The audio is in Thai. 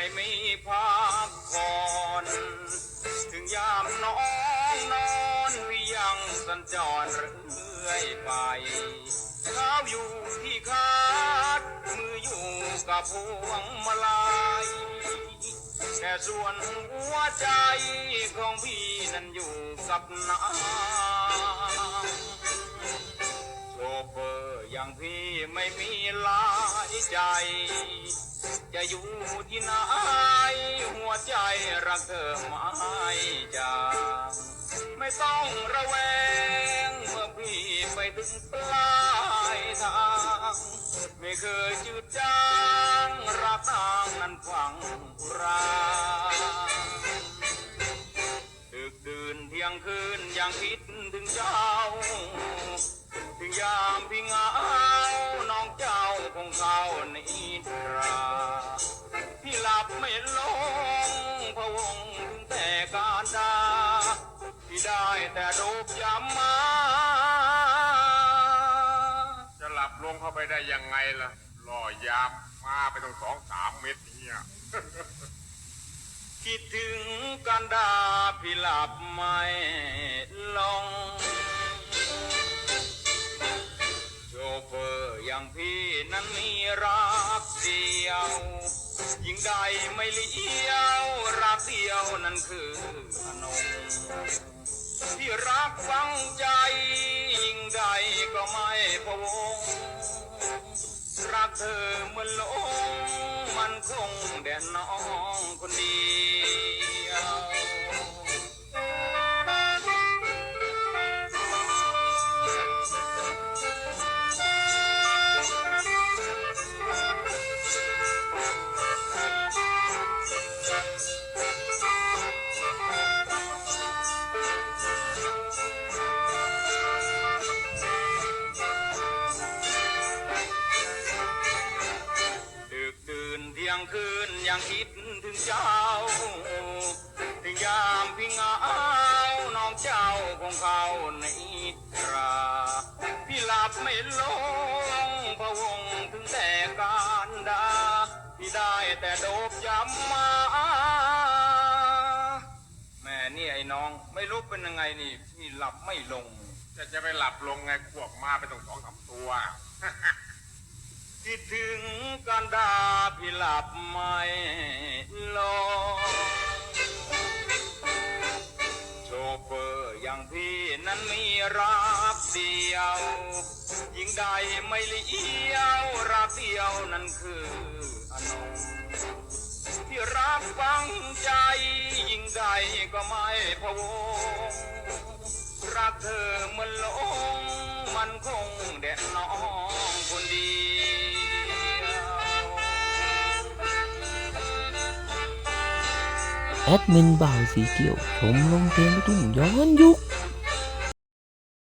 ไม่มีพักผ่อนถึงยามน้องนอนพี่ยังสัญจรเรื่อยไปเท้าอยู่ที่คาดมืออยู่กับพวงมาลัยแค่ส่วนหัวใจของพี่นั้นอยู่กับน้ำโชเฟอร์อย่างพี่ไม่มีลายใจ จะอยู่ที่ไหนหัวใจรักเธอไม่จางไม่ต้องระแวงเมื่อพี่ไปถึงปลายทางไม่เคยจืดจางรักนางนั้นฟังราดึกดื่นเที่ยงคืนยังคิดถึงเจ้า งเข้าไปได้ยังไงล่ะล่อยามมาไปตั้งสองสามเม็ดเนี่ยคิดถึงกันดาพี่หลับไม่ลงโชเฟอร์อย่างพี่นั้นมีรักเดียว ยิ่งใดไม่เลี้ยวรักเดียวนั้นคืออนงที่รักฟังใจ ยิ่งใดก็ไม่พะวง รักเธอเหมือนลงมันคงแด่น้อ ยังคิดถึงเจ้า ถึงยามพี่เหงาน้องเจ้าคงเขาในตราพี่หลับไม่ลงพะวงถึงแต่การดาพี่ได้แต่โดบยำมาแม่นี่ไอ้น้องไม่รู้เป็นยังไงนี่พี่หลับไม่ลง จะจะไปหลับลงไงพวกมาไปต้องสองสามตัว คิดถึงการดาพี่หลับไม่ลงโชเฟอร์อย่างพี่นั้นมีรักเดียวยิ่งใดไม่เลี้ยวรักเดียวนั้นคืออนงที่รักฟังใจยิ่งใดก็ไม่พะวงรักเธอเหมือนหล แอดมินบ่าวสีเขียวชมลงเพลงลูกทุ่งย้อนยุค